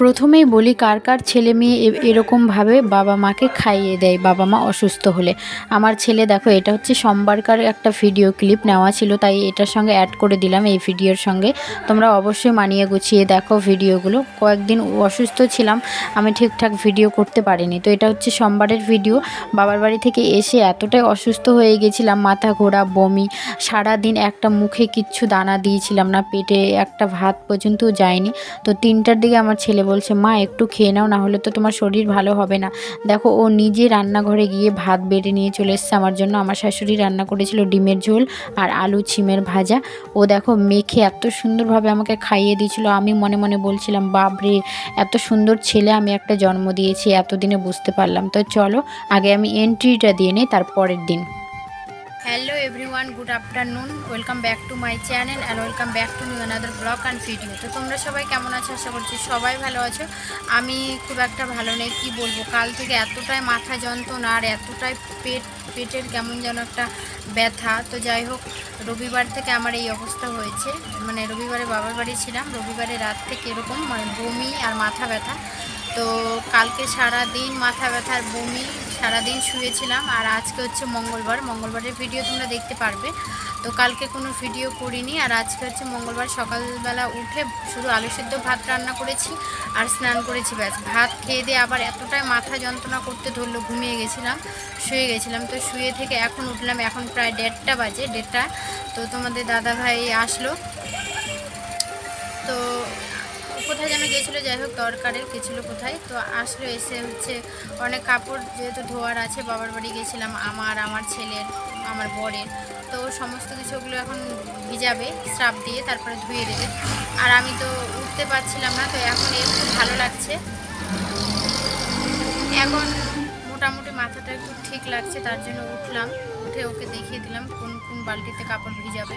প্রথমেই বলি কার কার ছেলে মেয়ে এরকমভাবে বাবা মাকে খাইয়ে দেয়, বাবা মা অসুস্থ হলে। আমার ছেলে, দেখো, এটা হচ্ছে সোমবারকার একটা ভিডিও ক্লিপ নেওয়া ছিল, তাই এটার সঙ্গে অ্যাড করে দিলাম এই ভিডিওর সঙ্গে। তোমরা অবশ্যই মানিয়ে গুছিয়ে দেখো ভিডিওগুলো। কয়েকদিন অসুস্থ ছিলাম, আমি ঠিকঠাক ভিডিও করতে পারিনি। তো এটা হচ্ছে সোমবারের ভিডিও। বাবার বাড়ি থেকে এসে এতটাই অসুস্থ হয়ে গেছিলাম, মাথা ঘোরা, বমি সারা দিন একটা মুখে কিচ্ছু দানা দিয়েছিলাম না, পেটে একটা ভাত পর্যন্ত যায়নি। তো তিনটার দিকে আমার ছেলে বলছে, মা, একটু খেয়ে নাও না হলে তো তোমার শরীর ভালো হবে না। দেখো, ও নিজে রান্নাঘরে গিয়ে ভাত বেড়ে নিয়ে চলে এসছে আমার জন্য। আমার শাশুড়ি রান্না করেছিল ডিমের ঝোল আর আলু ছিমের ভাজা। ও দেখো, মেখে এত সুন্দরভাবে আমাকে খাইয়ে দিয়েছিল। আমি মনে মনে বলছিলাম বাপরে এত সুন্দর ছেলে আমি একটা জন্ম দিয়েছি, এতদিনে বুঝতে পারলাম। তো চলো, আগে আমি এন্ট্রিটা দিয়ে নিই তার পরের দিন। Hello everyone good afternoon welcome back to my channel and welcome back to new another blog and video তো তোমরা সবাই কেমন আছো? আশা করছি সবাই ভালো আছো। আমি খুব একটা ভালো নেই, কি বলব? কাল থেকে এতটাই মাথা যন্ত্রণা আর এতটাই পেট, পেটের কেমন যেন একটা ব্যথা। তো যাই হোক, রবিবার থেকে আমার এই অবস্থা হয়েছে। মানে রবিবারে বাবার বাড়ি ছিলাম, রবিবারে রাত থেকে এরকম মানে বমি আর মাথা ব্যথা। তো কালকে সারা দিন মাথা ব্যথার বমি সারাদিন শুয়েছিলাম আর আজকে হচ্ছে মঙ্গলবার। মঙ্গলবারের ভিডিও তোমরা দেখতে পারবে। তো কালকে কোনো ভিডিও করিনি আর আজকে হচ্ছে মঙ্গলবার সকালবেলা উঠে শুধু আলু সেদ্ধ ভাত রান্না করেছি আর স্নান করেছি ব্যাস। ভাত খেয়ে দিয়ে আবার এতটাই মাথা যন্ত্রণা করতে ধরলো, ঘুমিয়ে গেছিলাম, শুয়ে গেছিলাম। তো শুয়ে থেকে এখন উঠলাম, এখন প্রায় দেড়টা বাজে, দেড়টা। তো তোমাদের দাদা ভাই আসলো। তো কোথায় যেন গিয়েছিল, যাই হোক দরকারের গেছিল কোথায়। তো আসলো, এসে হচ্ছে অনেক কাপড় যেহেতু ধোয়ার আছে, বাবার বাড়ি গেছিলাম আমার আমার ছেলের, আমার বরের। তো সমস্ত কিছু ওগুলো এখন ভিজাবে, স্রাব দিয়ে তারপরে ধুয়ে দেবে। আর আমি তো উঠতে পারছিলাম না, তো এখন একটু ভালো লাগছে। এখন মোটামুটি মাথাটা একটু ঠিক লাগছে, তার জন্য উঠলাম, উঠে ওকে দেখিয়ে দিলাম কোন কোন বালতিতে কাপড় ভিজাবে।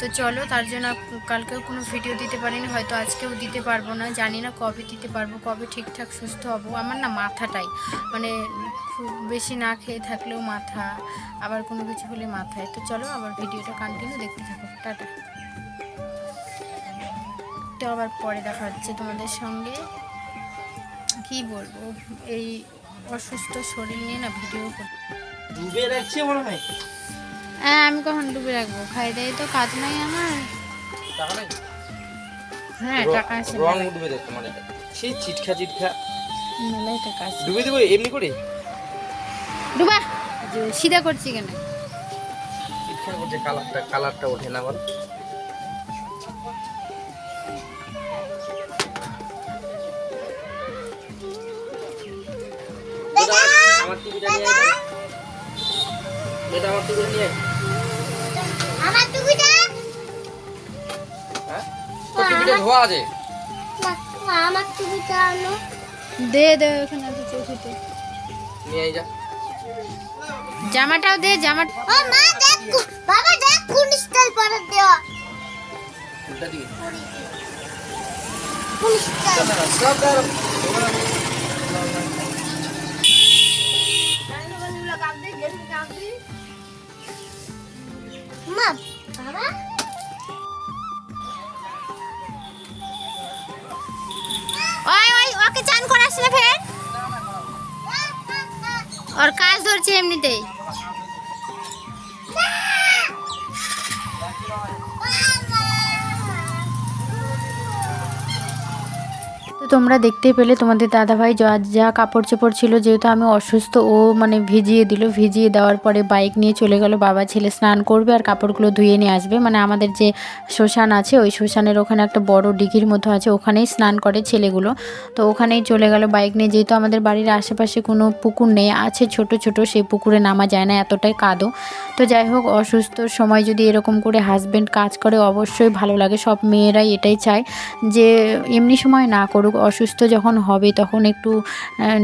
তো চলো, তার জন্য কালকেও কোনো ভিডিও দিতে পারিনি, হয়তো আজকেও দিতে পারব না, জানি না কবে দিতে পারব, কবে ঠিকঠাক সুস্থ হব। আমার না মাথাটাই মানে খুব বেশি না খেয়ে থাকলেও মাথা, আবার কোনো কিছু হলে মাথায়। তো চলো, আবার ভিডিওটা কন্টিনিউ দেখতে থাকো। টাটা। তো আবার পরে দেখা হচ্ছে তোমাদের সঙ্গে। কি বলব? এই অসুস্থ শরীর নিয়ে না ভিডিও ডুবে রাখছে মনে হয়? হ্যাঁ আমি কখন ডুবে রাখব? খাই দাই তো কাজ নাই আমার। টাকা নাই? হ্যাঁ টাকা আছে রং উঠবে দেখো মানে সেই চিটখা চিটখা মেলায় টাকা আছে। ডুবে দেবো এমনি করে? ডুবা! সিধা করছি কেন? চিটখা করছে কালারটা কালারটা ওঠে না বল। আমার টিভিটা নিয়ে আয়। আমার টিভিটা নিয়ে আমার টুপিটা হ্যাঁ? তোর ধোয়া আছে? আমার টুপিটা আনো। দে দে ওখানে আছে চৌকিতে নিয়ে যা। জামাটাও দে জামা ও মা দেখ বাবা দেখ কোন স্টাইল পরে দেওয়া। উল্টা দিকে। কোন স্টাইল সব মা বাবা। ওই ওই ওকে চান করে আসলে ফের। ওর কাজ ধরছে এমনিতেই। তোমরা দেখতে পেলে তোমাদের দাদাভাই যা যা কাপড় চোপড় ছিল, যেহেতু আমি অসুস্থ, ও মানে ভিজিয়ে দিল। ভিজিয়ে দেওয়ার পরে বাইক নিয়ে চলে গেল, বাবা ছেলে স্নান করবে আর কাপড়গুলো ধুয়ে নিয়ে আসবে। মানে আমাদের যে শ্মশান আছে, ওই শ্মশানের ওখানে একটা বড় ডিঘির মতো আছে, ওখানেই স্নান করে ছেলেগুলো। তো ওখানেই চলে গেল বাইক নিয়ে। যেহেতু আমাদের বাড়ির আশেপাশে কোনো পুকুর নেই, আছে ছোট ছোট, সেই পুকুরে নামা যায় না, এতটাই কাদো। তো যাই হোক, অসুস্থ সময় যদি এরকম করে হাজব্যান্ড কাজ করে, অবশ্যই ভালো লাগে। সব মেয়েরাই এটাই চায় যে, এমনি সময় না করুক অসুস্থ যখন হবে তখন একটু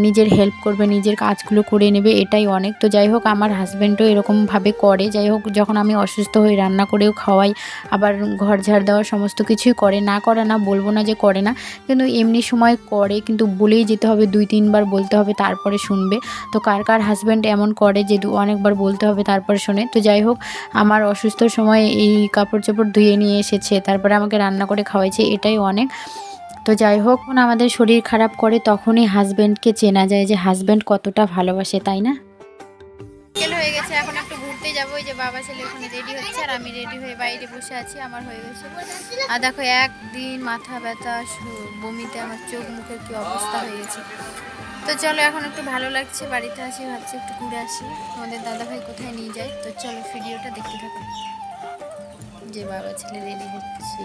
নিজের হেল্প করবে, নিজের কাজগুলো করে নেবে, এটাই অনেক। তো যাই হোক, আমার হাজব্যান্ডও এরকমভাবে করে। যাই হোক, যখন আমি অসুস্থ হই, রান্না করেও খাওয়াই, আবার ঘর ঝাড় দেওয়া সমস্ত কিছুই করে। না করে না বলব না যে করে না, কিন্তু এমনি সময় করে, কিন্তু বলেই যেতে হবে, দুই, তিনবার বলতে হবে, তারপরে শুনবে। তো কার কার হাজব্যান্ড এমন করে যে অনেকবার বলতে হবে, তারপরে শোনে। তো যাই হোক, আমার অসুস্থ সময় এই কাপড় চোপড় ধুয়ে নিয়ে এসেছে, তারপরে আমাকে রান্না করে খাওয়াইছে, এটাই অনেক। তো যাই হোক আমাদের শরীর খারাপ করে, তখনই হাজব্যান্ডকে চেনা যায় যে হাজব্যান্ড কতটা ভালোবাসে, তাই না? হয়ে গেছে, এখন একটু ঘুরতে যাব। ওই যে বাবা ছেলে রেডি আর আমি রেডি হয়ে বাইরে বসে আছি, আমার হয়ে গেছে। আর দেখো, একদিন মাথা ব্যথা বমিতে অবস্থা হয়ে গেছে। তো চলো, এখন একটু ভালো লাগছে, বাড়িতে ভাবছি একটু আমাদের কোথায় নিয়ে যায়? তো চলো ভিডিওটা যে বাবা ছেলে রেডি হচ্ছে।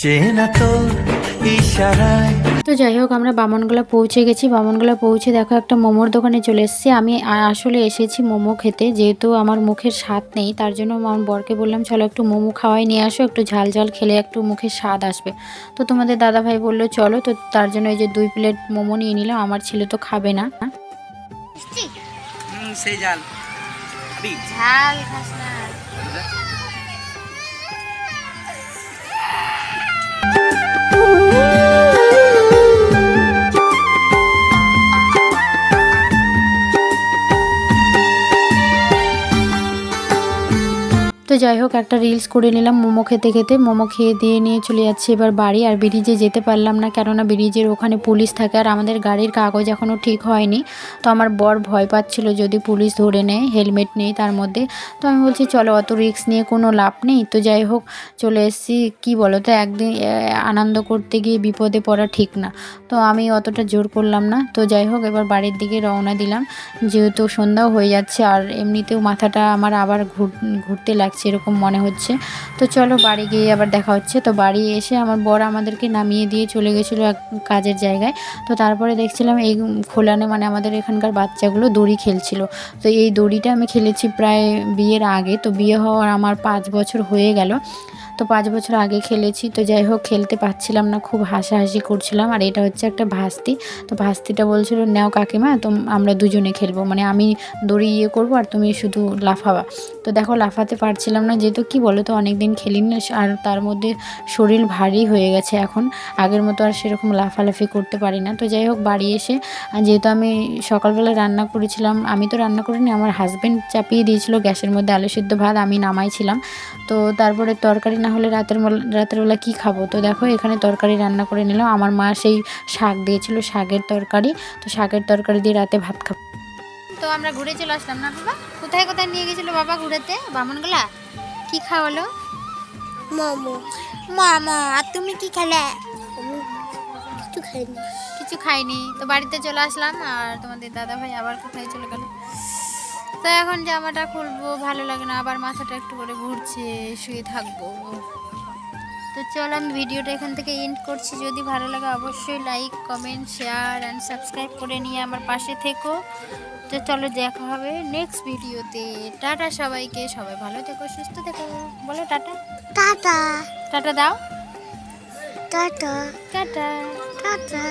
চেনা তোর ইশারায়। তো যাই হোক আমরা বামনগোলা পৌঁছে গেছি। বামনগোলা পৌঁছে দেখো একটা মোমোর দোকানে চলে এসেছি। আমি আসলে এসেছি মোমো খেতে যেহেতু আমার মুখের স্বাদ নেই তার জন্য আমার বরকে বললাম চলো একটু মোমো খাওয়াই নিয়ে আসো একটু ঝাল ঝাল খেলে একটু মুখের স্বাদ আসবে। তো তোমাদের দাদা ভাই বলল চলো। তো তার জন্য এই যে দুই প্লেট মোমো নিয়ে নিলাম আমার ছেলে তো খাবে না। সেই আবি ঝাল তো যাই হোক, একটা রিলস করে নিলাম মোমো খেতে খেতে। মোমো খেয়ে দিয়ে নিয়ে চলে যাচ্ছি এবার বাড়ি আর ব্রিজে যেতে পারলাম না, কেননা ব্রিজের ওখানে পুলিশ থাকে আর আমাদের গাড়ির কাগজ এখনও ঠিক হয়নি। তো আমার বর ভয় পাচ্ছিল যদি পুলিশ ধরে নেয়, হেলমেট নেই তার মধ্যে। তো আমি বলছি, চলো অত রিস্ক নিয়ে কোনো লাভ নেই। তো যাই হোক, চলে এসেছি, কী বলো তো একদিন আনন্দ করতে গিয়ে বিপদে পড়া ঠিক না। তো আমি অতটা জোর করলাম না। তো যাই হোক, এবার বাড়ির দিকে রওনা দিলাম। যেহেতু সন্ধ্যাও হয়ে যাচ্ছে আর এমনিতেও মাথাটা আমার আবার ঘুর, ঘুরতে লাগছে। এরকম মনে হচ্ছে। তো চলো বাড়ি গিয়ে আবার দেখা হচ্ছে। তো বাড়ি এসে আমার বর আমাদেরকে নামিয়ে দিয়ে চলে গেছিল এক কাজের জায়গায়। তো তারপরে দেখছিলাম এই খোলানে মানে আমাদের এখানকার বাচ্চাগুলো দড়ি খেলছিল। তো এই দড়িটা আমি খেলেছি প্রায় বিয়ের আগে। তো বিয়ে হওয়ার আমার পাঁচ বছর হয়ে গেল। তো পাঁচ বছর আগে খেলেছি, তো যাই হোক খেলতে পারছিলাম না, খুব হাসাহাসি করছিলাম। আর এটা হচ্ছে একটা ভাস্তি। তো ভাস্তিটা বলছিল, নেও কাকিমা তো আমরা দুজনে খেলব। মানে আমি দড়ি ইয়ে করব আর তুমি শুধু লাফাবা। তো দেখো, লাফাতে পারছিলাম না, যেহেতু কি বলো তো অনেক দিন খেলি না আর তার মধ্যে শরীর ভারী হয়ে গেছে এখন। আগের মতো আর সেরকম লাফালাফি করতে পারি না। তো যাই হোক, বাড়ি এসে যেহেতু আমি সকালবেলা রান্না করেছিলাম, আমি তো রান্না করিনি, আমার হাজব্যান্ড চাপিয়ে দিয়েছিল গ্যাসের মধ্যে আলু সিদ্ধ ভাত, আমি নামাইছিলাম। তো তারপরে তরকারি না হলে রাতের বেলা- রাতের বেলা কী খাব? তো দেখো এখানে তরকারি রান্না করে নিলাম। আমার মা সেই শাক দিয়েছিল শাকের তরকারি। তো শাকের তরকারি দিয়ে রাতে ভাত খাব। তো আমরা ঘুরে চলে আসলাম না বাবা? কোথায় কোথায় নিয়ে গেছিল বাবা ঘুরেতে? বামনগোলা? কি খাওয়ালো? মোমো। মামা। আর তুমি কি খেলে? কিছু খাইনি। কিছু খাইনি। তো বাড়িতে চলে আসলাম আর তোমাদের দাদা ভাই আবার কোথায় চলে গেল? তো এখন জামাটা খুলবো ভালো লাগে না আবার মাথাটা একটু করে ঘুরছে শুয়ে থাকব। তো চলো আমি ভিডিওটা এখান থেকে এন্ড করছি। যদি ভালো লাগে অবশ্যই like comment share and subscribe করে নিয়ে আমার পাশে থেকো। তো চলো দেখা হবে নেক্সট ভিডিওতে। টাটা সবাইকে সবাই ভালো থেকো সুস্থ থেকো। বলো টাটা। টাটা। টাটা দাও। টাটা। টাটা। টাটা।